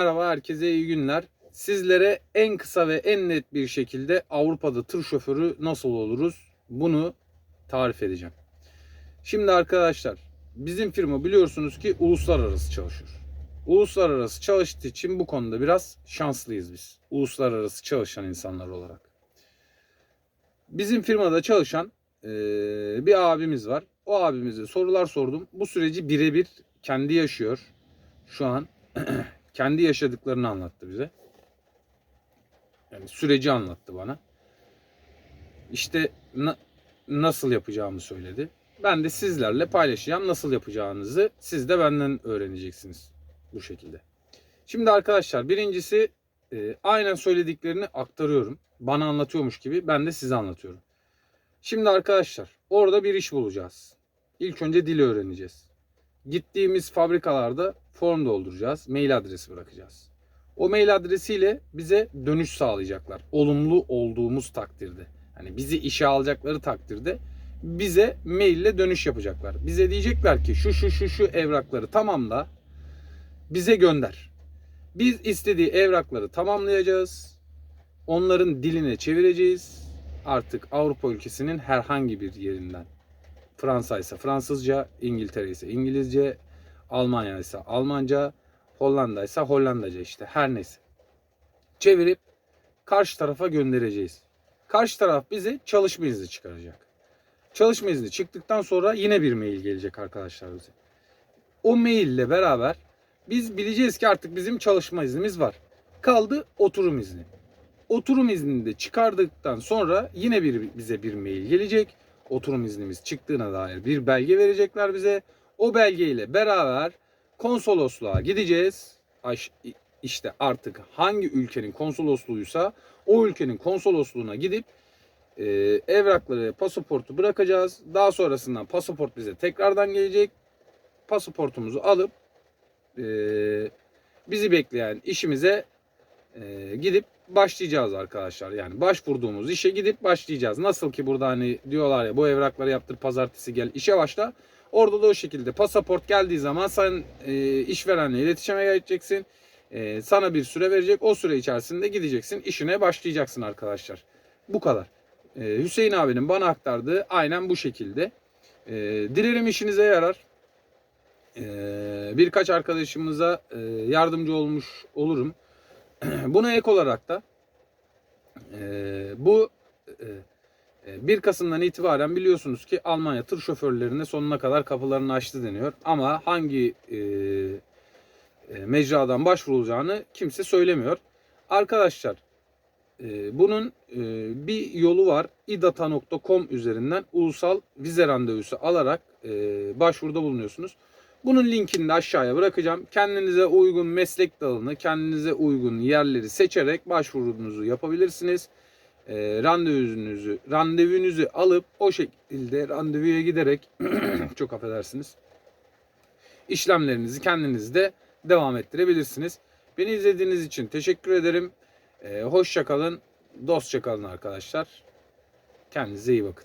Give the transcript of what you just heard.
Merhaba herkese iyi günler. Sizlere en kısa ve en net bir şekilde Avrupa'da tır şoförü nasıl oluruz bunu tarif edeceğim. Şimdi arkadaşlar bizim firma biliyorsunuz ki uluslararası çalışıyor. Uluslararası çalıştığı için bu konuda biraz şanslıyız biz. Uluslararası çalışan insanlar olarak. Bizim firmada çalışan bir abimiz var. O abimize sorular sordum. Bu süreci birebir kendi yaşıyor. Şu an kendi yaşadıklarını anlattı bize. Yani süreci anlattı bana. İşte na- nasıl yapacağımı söyledi. Ben de sizlerle paylaşacağım. Nasıl yapacağınızı siz de benden öğreneceksiniz bu şekilde. Şimdi arkadaşlar birincisi e, aynen söylediklerini aktarıyorum. Bana anlatıyormuş gibi ben de size anlatıyorum. Şimdi arkadaşlar orada bir iş bulacağız. İlk önce dili öğreneceğiz. Gittiğimiz fabrikalarda form dolduracağız. Mail adresi bırakacağız. O mail adresiyle bize dönüş sağlayacaklar. Olumlu olduğumuz takdirde. Hani bizi işe alacakları takdirde bize maille dönüş yapacaklar. Bize diyecekler ki şu şu şu şu evrakları tamamla bize gönder. Biz istediği evrakları tamamlayacağız. Onların diline çevireceğiz. Artık Avrupa ülkesinin herhangi bir yerinden. Fransa ise Fransızca, İngiltere ise İngilizce, Almanya ise Almanca, Hollanda ise Hollandaca işte her neyse. Çevirip karşı tarafa göndereceğiz. Karşı taraf bize çalışma izni çıkaracak. Çalışma izni çıktıktan sonra yine bir mail gelecek arkadaşlar bize. O maille beraber biz bileceğiz ki artık bizim çalışma iznimiz var. Kaldı oturum izni. Oturum iznini de çıkardıktan sonra yine bir bize bir mail gelecek. Oturum iznimiz çıktığına dair bir belge verecekler bize. O belgeyle beraber konsolosluğa gideceğiz. İşte artık hangi ülkenin konsolosluğuysa o ülkenin konsolosluğuna gidip e, evrakları, pasaportu bırakacağız. Daha sonrasından pasaport bize tekrardan gelecek. Pasaportumuzu alıp e, bizi bekleyen işimize e, gidip başlayacağız arkadaşlar. Yani başvurduğumuz işe gidip başlayacağız. Nasıl ki burada hani diyorlar ya bu evrakları yaptır pazartesi gel işe başla. Orada da o şekilde pasaport geldiği zaman sen e, işverenle iletişime geçeceksin. E, sana bir süre verecek. O süre içerisinde gideceksin. işine başlayacaksın arkadaşlar. Bu kadar. E, Hüseyin abinin bana aktardığı aynen bu şekilde. E, dilerim işinize yarar. E, birkaç arkadaşımıza e, yardımcı olmuş olurum. Buna ek olarak da e, bu 1 Kasım'dan itibaren biliyorsunuz ki Almanya tır şoförlerine sonuna kadar kapılarını açtı deniyor. Ama hangi e, e, mecradan başvurulacağını kimse söylemiyor. Arkadaşlar e, bunun e, bir yolu var. idata.com üzerinden ulusal vize randevusu alarak e, başvuruda bulunuyorsunuz. Bunun linkini de aşağıya bırakacağım. Kendinize uygun meslek dalını, kendinize uygun yerleri seçerek başvurunuzu yapabilirsiniz. E, randevunuzu, randevunuzu alıp o şekilde randevuya giderek çok affedersiniz. işlemlerinizi kendiniz de devam ettirebilirsiniz. Beni izlediğiniz için teşekkür ederim. E, hoşça kalın, dostça kalın arkadaşlar. Kendinize iyi bakın.